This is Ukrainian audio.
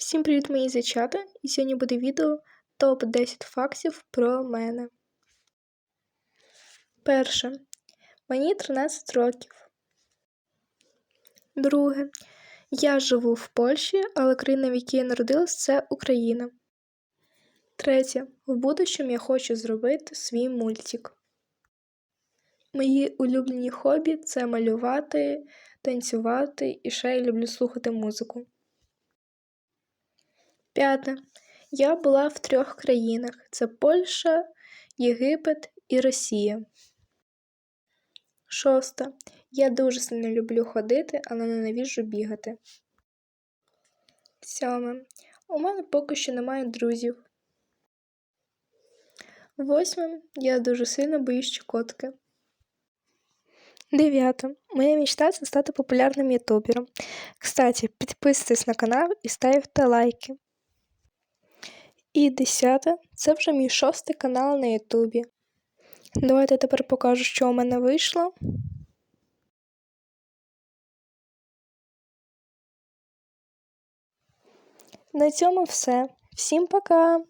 Всім привіт, мої зайчата! І сьогодні буде відео топ-10 фактів про мене. Перше. Мені 13 років. Друге. Я живу в Польщі, але країна, в якій я народилась, це Україна. Третє. В будущому я хочу зробити свій мультик. Мої улюблені хобі це малювати, танцювати і ще я люблю слухати музику. П'яте. Я була в трьох країнах: це Польща, Єгипет і Росія. Шосте. Я дуже сильно люблю ходити, але ненавіжу бігати. Сьоме. У мене поки що немає друзів. Восьме. Я дуже сильно боюсь Чукотки. Дев'яте. Моя мечта це стати популярним ютубером. Кстати, підписуйтесь на канал і ставте лайки. І десяте це вже мій шостий канал на Ютубі. Давайте тепер покажу, що у мене вийшло. На цьому все. Всім пока!